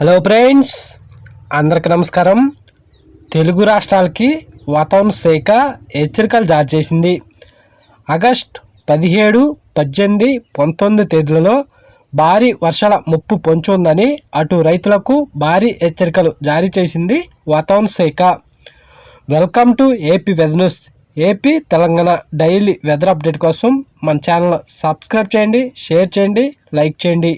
Hello friends అందరికి నమస్కారం. తెలుగు రాష్ట్రాలకి వాతావరణ శాఖ హెచ్చరికలు జారీ చేసింది. ఆగస్ట్ పదిహేడు పద్దెనిమిది పంతొమ్మిది తేదీలలో భారీ వర్షాల ముప్పు పొంచి ఉందని అటు రైతులకు భారీ హెచ్చరికలు జారీ చేసింది వాతావరణ శాఖ. Welcome to AP weather news AP Telangana daily weather update కోసం మన ఛానల్ సబ్స్క్రైబ్ చేయండి షేర్ చేయండి లైక్ చేయండి.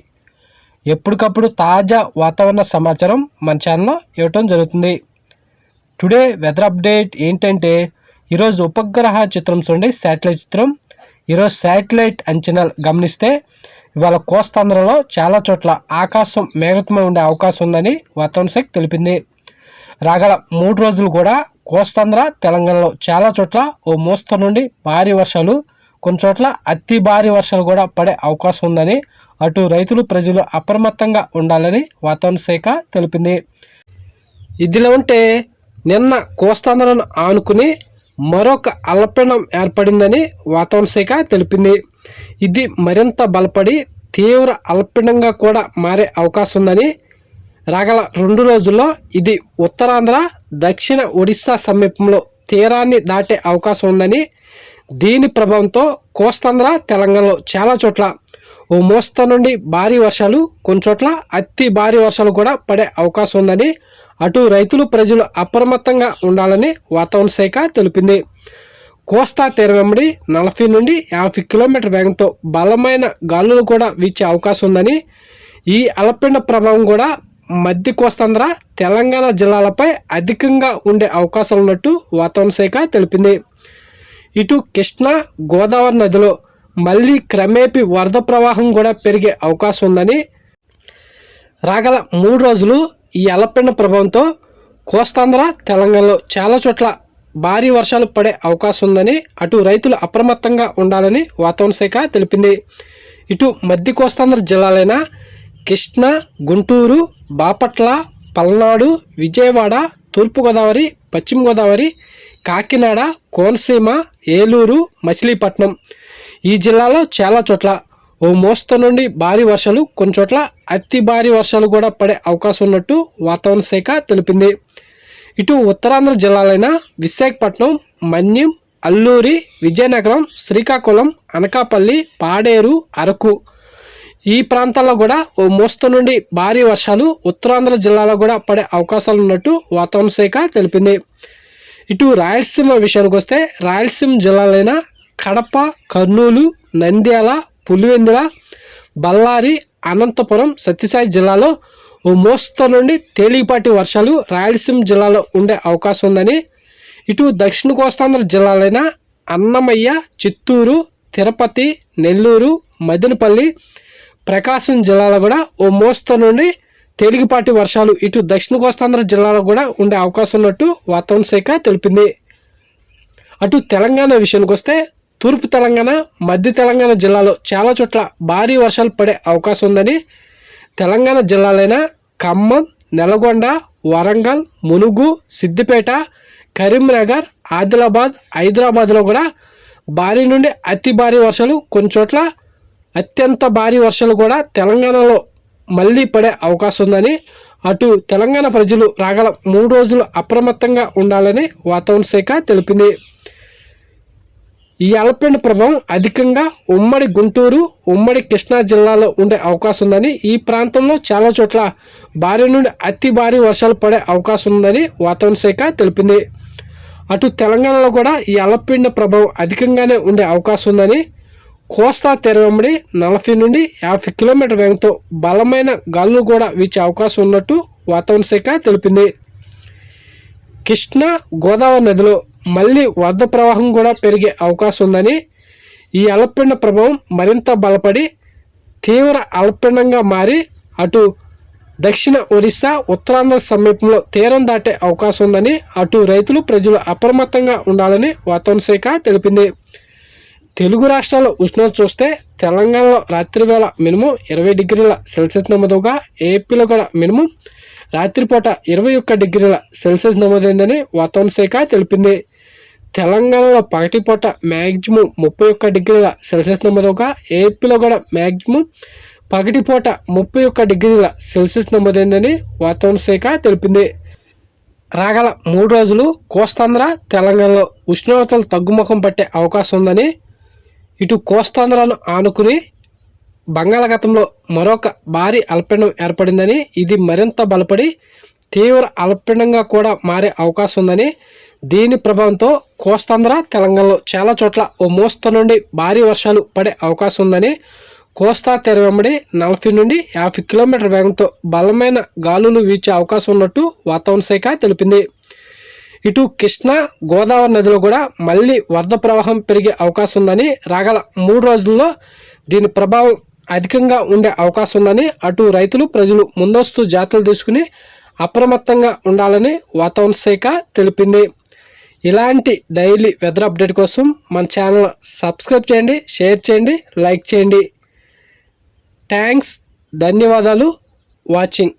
ఎప్పటికప్పుడు తాజా వాతావరణ సమాచారం మన ఛానల్లో ఇవ్వటం జరుగుతుంది. టుడే వెదర్ అప్డేట్ ఏంటంటే ఈరోజు ఉపగ్రహ చిత్రం చూడండి శాటిలైట్ చిత్రం. ఈరోజు శాటిలైట్ అంచనాలు గమనిస్తే ఇవాళ కోస్తాంధ్రలో చాలా చోట్ల ఆకాశం మేఘత్మై ఉండే అవకాశం ఉందని వాతావరణ శాఖ తెలిపింది. రాగల మూడు రోజులు కూడా కోస్తాంధ్ర తెలంగాణలో చాలా చోట్ల ఓ మోస్తరు నుండి భారీ వర్షాలు కొన్ని చోట్ల అతి భారీ వర్షాలు కూడా పడే అవకాశం ఉందని అటు రైతులు ప్రజలు అప్రమత్తంగా ఉండాలని వాతావరణ శాఖ తెలిపింది. ఇదిలో ఉంటే నిన్న కోస్తాంధ్రను ఆనుకుని మరొక అల్పపీడనం ఏర్పడిందని వాతావరణ శాఖ తెలిపింది. ఇది మరింత బలపడి తీవ్ర అల్పపీడనంగా కూడా మారే అవకాశం ఉందని రాగల రెండు రోజుల్లో ఇది ఉత్తరాంధ్ర దక్షిణ ఒడిశా సమీపంలో తీరాన్ని దాటే అవకాశం ఉందని దీని ప్రభావంతో కోస్తాంధ్ర తెలంగాణలో చాలా చోట్ల ఓ మోస్తా నుండి భారీ వర్షాలు కొన్ని చోట్ల అతి భారీ వర్షాలు కూడా పడే అవకాశం ఉందని అటు రైతులు ప్రజలు అప్రమత్తంగా ఉండాలని వాతావరణ శాఖ తెలిపింది. కోస్తా తీర వెంబడి నలభై నుండి యాభై కిలోమీటర్ వేగంతో బలమైన గాలులు కూడా వీచే అవకాశం ఉందని ఈ అలపిండ ప్రభావం కూడా మధ్య కోస్తాంధ్ర తెలంగాణ జిల్లాలపై అధికంగా ఉండే అవకాశాలు ఉన్నట్టు వాతావరణ శాఖ తెలిపింది. ఇటు కృష్ణా గోదావరి నదిలో మళ్ళీ క్రమేపీ వరద ప్రవాహం కూడా పెరిగే అవకాశం ఉందని రాగల మూడు రోజులు ఈ అలపెండ ప్రభావంతో కోస్తాంధ్ర తెలంగాణలో చాలా చోట్ల భారీ వర్షాలు పడే అవకాశం ఉందని అటు రైతులు అప్రమత్తంగా ఉండాలని వాతావరణ శాఖ తెలిపింది. ఇటు మధ్య కోస్తాంధ్ర జిల్లాలైన కృష్ణా గుంటూరు బాపట్ల పల్నాడు విజయవాడ తూర్పుగోదావరి పశ్చిమ గోదావరి కాకినాడ కోనసీమ ఏలూరు మచిలీపట్నం. ఈ జిల్లాలో చాలా చోట్ల ఓ మోస్త నుండి భారీ వర్షాలు కొన్ని చోట్ల అతి భారీ వర్షాలు కూడా పడే అవకాశం ఉన్నట్టు వాతావరణ శాఖ తెలిపింది. ఇటు ఉత్తరాంధ్ర జిల్లాలైన విశాఖపట్నం మన్యం అల్లూరి విజయనగరం శ్రీకాకుళం అనకాపల్లి పాడేరు అరకు. ఈ ప్రాంతాల్లో కూడా ఓ మోస్తు నుండి భారీ వర్షాలు ఉత్తరాంధ్ర జిల్లాలో కూడా పడే అవకాశాలు ఉన్నట్టు వాతావరణ శాఖ తెలిపింది. ఇటు రాయలసీమ విషయానికి వస్తే రాయలసీమ జిల్లాలైన కడప కర్నూలు నంద్యాల పులివెందుల బళ్ళారి అనంతపురం సత్యసాయి జిల్లాలో ఓ మోస్త నుండి తేలికపాటి వర్షాలు రాయలసీమ జిల్లాలో ఉండే అవకాశం ఉందని ఇటు దక్షిణ కోస్తాంధ్ర జిల్లాలైన అన్నమయ్య చిత్తూరు తిరుపతి నెల్లూరు మదినపల్లి ప్రకాశం జిల్లాలో కూడా ఓ మోస్త నుండి తేలికపాటి వర్షాలు ఇటు దక్షిణ కోస్తాంధ్ర జిల్లాలో కూడా ఉండే అవకాశం ఉన్నట్టు వాతావరణ శాఖ తెలిపింది. అటు తెలంగాణ విషయానికి వస్తే తూర్పు తెలంగాణ మధ్య తెలంగాణ జిల్లాలో చాలా చోట్ల భారీ వర్షాలు పడే అవకాశం ఉందని తెలంగాణ జిల్లాలైన ఖమ్మం నల్గొండ వరంగల్ ములుగు సిద్దిపేట కరీంనగర్ ఆదిలాబాద్ హైదరాబాద్లో కూడా భారీ నుండి అతి భారీ వర్షాలు కొన్ని చోట్ల అత్యంత భారీ వర్షాలు కూడా తెలంగాణలో మళ్ళీ పడే అవకాశం ఉందని అటు తెలంగాణ ప్రజలు రాగల మూడు రోజులు అప్రమత్తంగా ఉండాలని వాతావరణ శాఖ తెలిపింది. ఈ అల్పపీడన ప్రభావం అధికంగా ఉమ్మడి గుంటూరు ఉమ్మడి కృష్ణా జిల్లాలో ఉండే అవకాశం ఉందని ఈ ప్రాంతంలో చాలా చోట్ల భారీ నుండి అతి భారీ వర్షాలు పడే అవకాశం ఉందని వాతావరణ శాఖ తెలిపింది. అటు తెలంగాణలో కూడా ఈ అల్పపీడన ప్రభావం అధికంగానే ఉండే అవకాశం ఉందని కోస్తా తెరవెంబడి నలభై నుండి యాభై కిలోమీటర్ వేగంతో బలమైన గాలులు కూడా వీచే అవకాశం ఉన్నట్టు వాతావరణ శాఖ తెలిపింది. కృష్ణా గోదావరి నదిలో మళ్ళీ వరద ప్రవాహం కూడా పెరిగే అవకాశం ఉందని ఈ అల్పపీడన ప్రభావం మరింత బలపడి తీవ్ర అల్పపీడనంగా మారి అటు దక్షిణ ఒరిస్సా ఉత్తరాంధ్ర సమీపంలో తీరం దాటే అవకాశం ఉందని అటు రైతులు ప్రజలు అప్రమత్తంగా ఉండాలని వాతావరణ శాఖ తెలిపింది. తెలుగు రాష్ట్రాల్లో ఉష్ణోగ్రత చూస్తే తెలంగాణలో రాత్రి వేళ మినిమం ఇరవై డిగ్రీల సెల్సియస్ నమోదుగా ఏపీలో కూడా మినిమం రాత్రిపూట ఇరవై ఒక్క డిగ్రీల సెల్సియస్ నమోదైందని వాతావరణ శాఖ తెలిపింది. తెలంగాణలో పగటి పూట మ్యాక్సిమం ముప్పై ఒక్క డిగ్రీల సెల్సియస్ నమోదుగా ఏపీలో కూడా మ్యాక్సిమం పగటిపూట ముప్పై ఒక్క డిగ్రీల సెల్సియస్ నమోదైందని వాతావరణ శాఖ తెలిపింది. రాగల మూడు రోజులు కోస్తాంధ్ర తెలంగాణలో ఉష్ణోగ్రతలు తగ్గుముఖం పట్టే అవకాశం ఉందని ఇటు కోస్తాంధ్రను ఆనుకుని బంగాళాఖాతంలో మరొక భారీ అల్పపీడనం ఏర్పడిందని ఇది మరింత బలపడి తీవ్ర అల్పపీడనంగా కూడా మారే అవకాశం ఉందని దీని ప్రభావంతో కోస్తాంధ్ర తెలంగాణలో చాలా చోట్ల ఓ మోస్తరు నుండి భారీ వర్షాలు పడే అవకాశం ఉందని కోస్తా తెర వెంబడి నలభై నుండి యాభై కిలోమీటర్ వేగంతో బలమైన గాలులు వీచే అవకాశం ఉన్నట్టు వాతావరణ శాఖ తెలిపింది. ఇటు కృష్ణా గోదావరి నదిలో కూడా మళ్ళీ వరద ప్రవాహం పెరిగే అవకాశం ఉందని రాగల మూడు రోజుల్లో దీని ప్రభావం అధికంగా ఉండే అవకాశం ఉందని అటు రైతులు ప్రజలు ముందస్తు జాతులు తీసుకుని అప్రమత్తంగా ఉండాలని వాతావరణ శాఖ తెలిపింది. ఇలాంటి డైలీ వెదర్ అప్డేట్ కోసం మన ఛానల్ సబ్స్క్రైబ్ చేయండి షేర్ చేయండి లైక్ చేయండి. థ్యాంక్స్ ధన్యవాదాలు వాచింగ్.